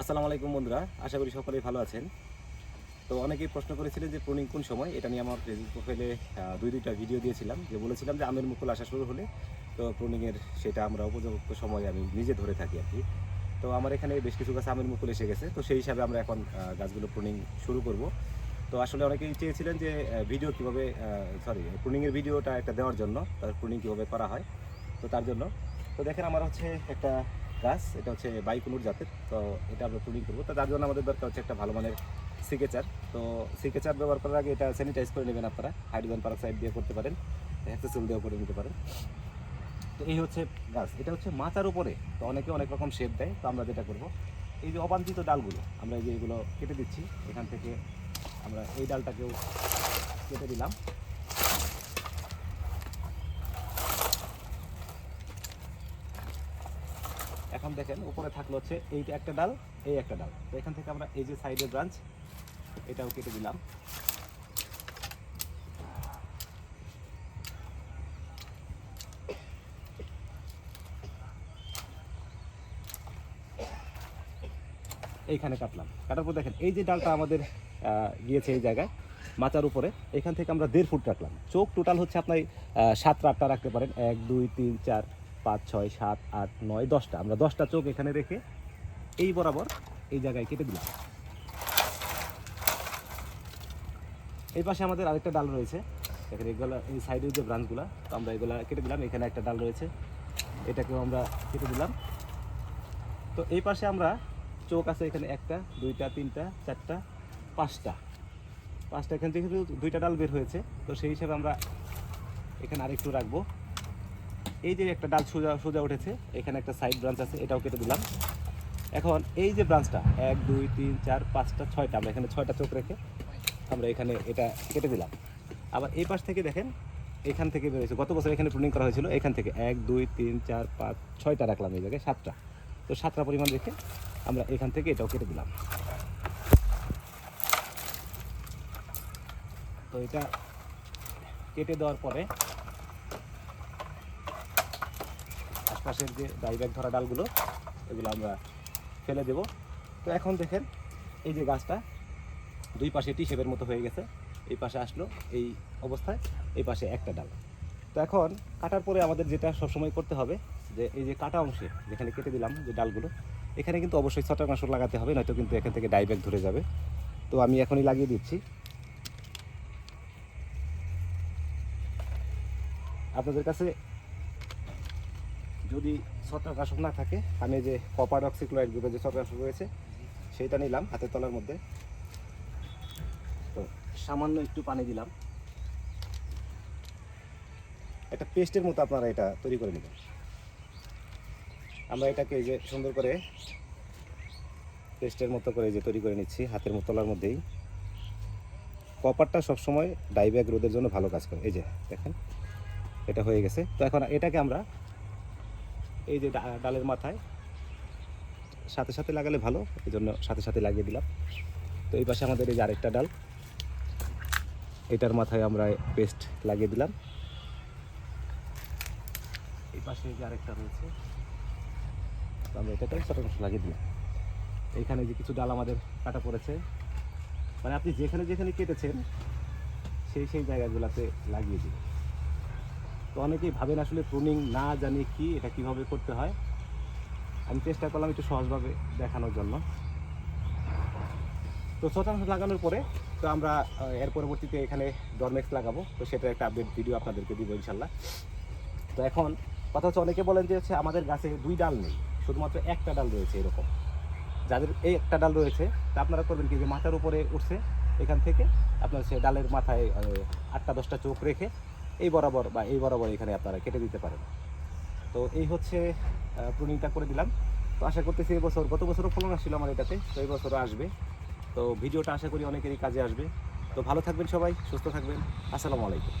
আসসালামু আলাইকুম বন্ধুরা, আশা করি সকলেই ভালো আছেন। তো অনেকেই প্রশ্ন করেছিলেন যে প্রুনিং কোন সময়? এটা নিয়ে আমার ফেসবুক প্রোফাইলে দুই দুইটা ভিডিও দিয়েছিলাম, যে বলেছিলাম যে আমের মুকুল আসা শুরু হলে তো প্রুনিংয়ের সেটা আমরা উপযুক্ত সময় আমি নিজে ধরে থাকি আর কি। তো আমার এখানে বেশ কিছু গাছ আমের মুকুল এসে গেছে, তো সেই হিসাবে আমরা এখন গাছগুলো প্রুনিং শুরু করব। তো আসলে অনেকেই চেয়েছিলেন যে ভিডিও কীভাবে সরি প্রুনিংয়ের ভিডিওটা একটা দেওয়ার জন্য, তার প্রুনিং কীভাবে করা হয়, তো তার জন্য। তো দেখেন আমার হচ্ছে একটা গাছ এটা হচ্ছে বাইকুনুর জাতের, তো এটা আমরা প্রুনিং করব। তো তার জন্য আমাদের দরকার হচ্ছে একটা ভালো মানের সিকেচার তো সিকেচার ব্যবহার করার আগে এটা স্যানিটাইজ করে নেবেন আপনারা। হাইড্রোজেন পারক্সাইড দিয়ে করতে পারেন হ্যাক্সেসুল দিয়েও করে নিতে পারেন। তো এই হচ্ছে গাছ, এটা হচ্ছে মাচার উপরে। তো অনেকে অনেক রকম শেপ দেয়, তো আমরা যেটা করব, এই যে অবাঞ্ছিত ডালগুলো, আমরা এই যে এগুলো কেটে দিচ্ছি, এখান থেকে আমরা এই ডালটাকেও কেটে দিলাম। এখন দেখেন, উপরে থাকল হচ্ছে এইটা একটা ডাল, এই একটা ডাল। তো এখান থেকে আমরা এই যে সাইডের ব্রাঞ্চ, এটাও কেটে দিলাম। এইখানে কাটলাম। কাটার পর দেখেন, এই যে ডালটা আমাদের গিয়েছে এই জায়গায়, মাচার উপরে, এখান থেকে আমরা দেড় ফুট রাখলাম চোখ টোটাল হচ্ছে আপনার সাতটা আটটা রাখতে পারেন। এক, দুই, তিন, চার পাঁচ, ছয়, সাত, আট, নয়, দশটা। আমরা দশটা চোখ এখানে রেখে এই বরাবর এই জায়গায় কেটে দিলাম। এই পাশে আমাদের আরেকটা ডাল রয়েছে। দেখেন এগুলো, এই সাইডের যে ব্রাঞ্চগুলো, তো আমরা এগুলো কেটে দিলাম। এখানে একটা ডাল রয়েছে। এটাকেও আমরা কেটে দিলাম। তো এই পাশে আমরা চোখ আছে এখানে একটা, দুইটা, তিনটা, চারটা, পাঁচটা। পাঁচটা এখান থেকে দুইটা ডাল বের হয়েছে। তো সেই হিসাবে আমরা এখানে আরেকটু রাখব। এই যে একটা ডাল সোজা সোজা উঠেছে, এখানে একটা সাইড ব্রাঞ্চ আছে, এটাও কেটে দিলাম। এখন এই যে ব্রাঞ্চটা এক, দুই, তিন, চার, পাঁচটা, ছয়টা, আমরা এখানে ছয়টা চোখ রেখে আমরা এখানে এটা কেটে দিলাম। আবার এই পাশ থেকে দেখেন, এখান থেকে বেরোয়েছে গত বছর এখানে প্রুনিং করা হয়েছিল, এখান থেকে এক, দুই, তিন, চার, পাঁচ, ছয়টা রাখলাম এই জায়গায়, সাতটা। তো সাতটা পরিমাণ রেখে আমরা এখান থেকে এটাও কেটে দিলাম। তো এটা কেটে দেওয়ার পরে আশপাশের যে ডাইব্যাগ ধরা ডালগুলো, এগুলো আমরা ফেলে দেব। তো এখন দেখেন, এই যে গাছটা দুই পাশে টি শেপের মতো হয়ে গেছে। এই পাশে আসলো, এই অবস্থায়, এই পাশে একটা ডাল। তো এখন কাটার পরে আমাদের যেটা সবসময় করতে হবে, যে এই যে কাটা অংশে যেখানে কেটে দিলাম যে ডালগুলো, এখানে কিন্তু অবশ্যই ছটানাশক লাগাতে হবে, নয়তো কিন্তু এখান থেকে ডাইব্যাগ ধরে যাবে। তো আমি এখনই লাগিয়ে দিচ্ছি। আপনাদের কাছে যদি ছত্রাকনাশক না থাকে, আমি যে কপার অক্সিক্লোরাইড গ্রুপের যে ছত্রাকনাশক রয়েছে, সেইটা নিলাম হাতের তলার মধ্যে। তো সামান্য একটু পানি দিলাম। একটা পেস্টের মতো আপনারা এটা তৈরি করে নেবেন। আমরা এটাকে এই যে সুন্দর করে পেস্টের মতো করে যে তৈরি করে নিচ্ছি হাতের তলার মধ্যেই। কপারটা সবসময় ডাইব্যাগ রোদের জন্য ভালো কাজ করে। এই যে দেখেন, এটা হয়ে গেছে। তো এখন এটাকে আমরা এই যে ডালের মাথায়। সাথে সাথে লাগালে ভালো এই জন্য সাথে সাথে লাগিয়ে দিলাম। তো এই পাশে আমাদের এই যে আরেকটা ডাল, এটার মাথায় আমরা পেস্ট লাগিয়ে দিলাম। এই পাশে যে আরেকটা রয়েছে আমরা এটাতে শতাংশ লাগিয়ে দিলাম। এইখানে যে কিছু ডাল আমাদের কাটা পড়েছে। মানে আপনি যেখানে যেখানে কেটেছেন, সেই সেই জায়গাগুলোতে লাগিয়ে দিন তো অনেকেই ভাবেন আসলে প্রুনিং না জানি কি, এটা কীভাবে করতে হয়। আমি চেষ্টা করলাম একটু সহজভাবে দেখানোর জন্য। তো শতাংশ লাগানোর পরে তো আমরা এর পরবর্তীতে এখানে ডরমেক্স লাগাবো। তো সেটার একটা আপডেট ভিডিও আপনাদেরকে দিব ইনশাল্লাহ। তো এখন কথা হচ্ছে, অনেকে বলেন যে হচ্ছে আমাদের গাছে দুই ডাল নেই, শুধুমাত্র একটা ডাল রয়েছে এরকম। যাদের এই একটা ডাল রয়েছে, তা আপনারা করবেন কি যে মাথার উপরে উঠছে, এখান থেকে আপনার সে ডালের মাথায় আটটা দশটা চোখ রেখে এই বরাবর বা এই বরাবর এখানে আপনারা কেটে দিতে পারেন। তো এই হচ্ছে প্রুনিংটা করে দিলাম। তো আশা করতেছি এবছর, গত বছরও ফলন আসছিল আমার এটাতে, তো এই বছরও আসবে। তো ভিডিওটা আশা করি অনেকেরই কাজে আসবে। তো ভালো থাকবেন সবাই, সুস্থ থাকবেন। আসসালামু আলাইকুম।